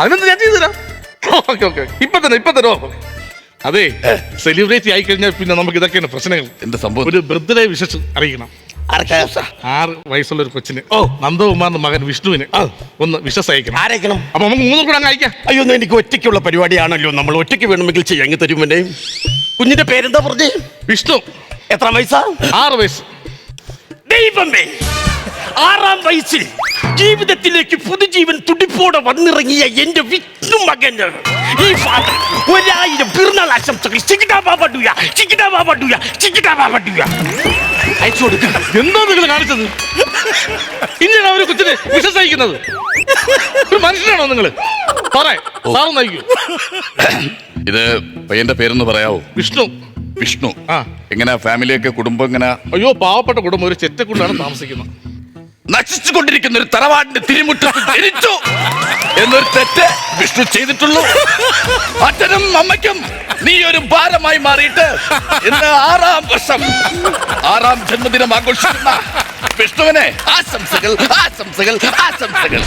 അതിനെന്ത് ഞാൻ ചെയ്തു തരാം ഓക്കെ ഓക്കെ. ഇപ്പൊ തന്നെ ഇപ്പൊ തരോ അതെ സെലിബ്രേറ്റ് ആയി കഴിഞ്ഞാൽ പിന്നെ നമുക്ക് ഇതൊക്കെയാണ് പ്രശ്നങ്ങൾ. എന്റെ സംഭവം? ഒരു ബർത്ത്ഡേ വിശേഷം അറിയിക്കണം? ആറ് വയസ്സുള്ള ഒരു കൊച്ചിന്. ഓ. നന്ദകുമാറിന്റെ മകൻ വിഷ്ണുവിന് ഒന്ന് വിശ്വസ് അയക്കണം. ആരേക്കണം? അപ്പൊ നമുക്ക് മൂന്ന് കൂടെ അങ്ങ് അയക്കാം. അയ്യോ എനിക്ക് ഒറ്റയ്ക്കുള്ള പരിപാടിയാണല്ലോ. നമ്മൾ ഒറ്റയ്ക്ക് വേണമെങ്കിൽ ചെയ്യാൻ തരും കുഞ്ഞിന്റെ പേരെന്താ പറഞ്ഞേ? വിഷ്ണു. എത്ര വയസ്സാ? ആറ് വയസ്സ്. ദൈവമേ ആറാം വയസ്സിൽ ജീവിതത്തിലേക്ക് പുതുജീവൻ തുടിപ്പോടെ വന്നിറങ്ങിയ എന്റെ വിഷ്ണു മകന്. ഈ ഫാദർ ഒരായിരം പിറന്നാൾ ആശംസകൾ. ചിക്കിടാ ബാബഡുയ ചിക്കിടാ ബാബഡുയ ചിക്കിടാ ബാബഡുയ അയച്ചു കൊടുക്ക. എന്താ നിങ്ങൾ കാണിച്ചത്? ഇനിയാണ് അവർ കൊച്ചിന് വിശ്വസ് അയക്കുന്നത് ഒരു മനുഷ്യനാണോ നിങ്ങൾ സാറേ സാറ് നയിക്കൂ ഇത് പയ്യന്റെ പേരൊന്ന് പറയാവോ? വിഷ്ണു. വിഷ്ണു. ആ. എങ്ങനെ ഫാമിലിയൊക്കെ കുടുംബം എങ്ങനെ? അയ്യോ പാവപ്പെട്ട കുടുംബം ഒരു ചെറ്റക്കുണ്ടാണ് താമസിക്കുന്നത്. നശിച്ചുകൊണ്ടിരിക്കുന്ന ഒരു തറവാടിന്റെ തിരുമുറ്റത്ത് ജനിച്ചു എന്നൊരു തെറ്റ് വിഷ്ണു ചെയ്തിട്ടുള്ളൂ അച്ഛനും അമ്മയ്ക്കും നീ ഒരു ഭാരമായി മാറിയിട്ട് ഇന്ന് ആറാം വർഷം ആറാം ജന്മദിനം ആഘോഷിക്കുന്ന വിഷ്ണുവിനെ ആശംസകൾ ആശംസകൾ ആശംസകൾ.